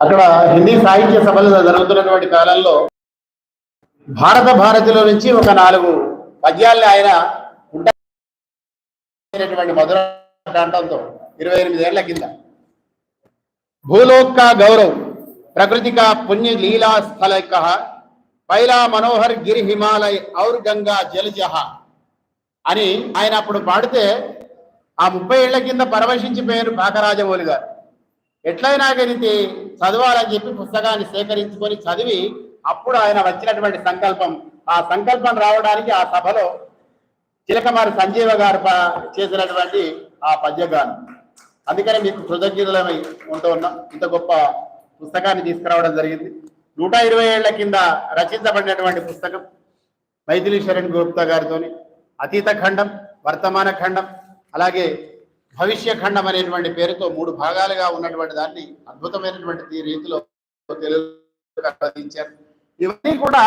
అక్కడ హిందీ సాహిత్య సభలు జరుగుతున్నటువంటి కాలంలో భారత భారతిలో నుంచి ఒక నాలుగు పద్యాల్ని ఆయన ఉంటాయినటువంటి మధుర ప్రాంతంతో ఇరవై ఎనిమిది ఏళ్ళ కింద. భూలోక గౌరవ్ ప్రకృతిక పుణ్య లీలా స్థల పైలా మనోహర్ గిరి హిమాలయ్ ఔర్ గంగా జలజహ అని ఆయన అప్పుడు పాడితే ఆ ముప్పై ఏళ్ళ కింద పరవశించిపోయారు పాకరాజమౌళి గారు. ఎట్లయినా గణితి చదవాలని చెప్పి పుస్తకాన్ని సేకరించుకొని చదివి అప్పుడు ఆయన వచ్చినటువంటి సంకల్పం. ఆ సంకల్పం రావడానికి ఆ సభలో చిలకమారి సంజీవ గారు చేసినటువంటి ఆ పద్యగానం. అందుకని మీకు కృతజ్ఞతలమై ఉంటూ ఉన్నాం ఇంత గొప్ప పుస్తకాన్ని తీసుకురావడం జరిగింది. నూట ఇరవై ఏళ్ళ కింద రచించబడినటువంటి పుస్తకం మైథిలి శరణ్ గుప్తా గారితోని. అతీత ఖండం వర్తమాన ఖండం అలాగే భవిష్యఖండం అనేటువంటి పేరుతో మూడు భాగాలుగా ఉన్నటువంటి దాన్ని అద్భుతమైనటువంటి రీతిలో తెలుసు ఇవన్నీ కూడా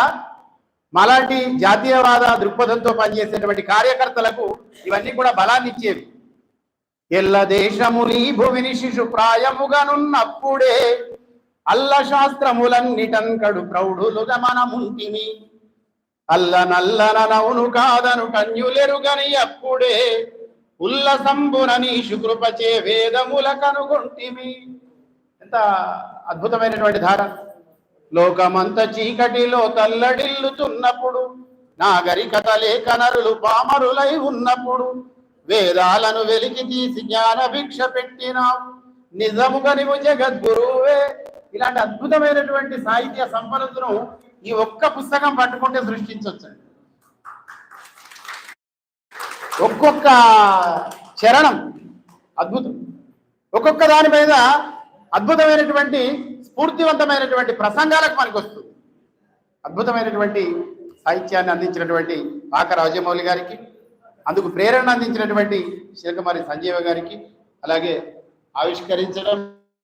మాలాంటి జాతీయవాద దృక్పథంతో పనిచేసేటువంటి కార్యకర్తలకు ఇవన్నీ కూడా బలాన్ని ఇచ్చేవి. ఎల్ల దేశముని భువిని శిశు ప్రాయముగానున్నప్పుడే అల్ల శాస్త్రములన్నిటంకడు ప్రౌఢులుగా మనముంటిమి అల్ల నల్లన నవును కాదను కన్యులెరుగని అప్పుడే ఉల్లసంబున శుకృపచే వేదముల కనుగొంటిమి. ఎంత అద్భుతమైనటువంటి ధార. లోకమంత చీకటిలో తల్లడిల్లుతున్నప్పుడు నాగరికత లేక నరులు పామరులై ఉన్నప్పుడు వేదాలను వెలికి తీసి జ్ఞాన భిక్ష పెట్టినావు నిజముగా నీవు జగద్గురువే. ఇలాంటి అద్భుతమైనటువంటి సాహిత్య సంపదను ఈ ఒక్క పుస్తకం పట్టుకుంటే సృష్టించవచ్చండి ఒక్కొక్క చరణం అద్భుతం. ఒక్కొక్క దాని మీద అద్భుతమైనటువంటి స్ఫూర్తివంతమైనటువంటి ప్రసంగాలకు పనికొస్తుంది. అద్భుతమైనటువంటి సాహిత్యాన్ని అందించినటువంటి పాక రాజమౌళి గారికి అందుకు ప్రేరణ అందించినటువంటి శిలకమారి సంజీవ గారికి అలాగే ఆవిష్కరించడం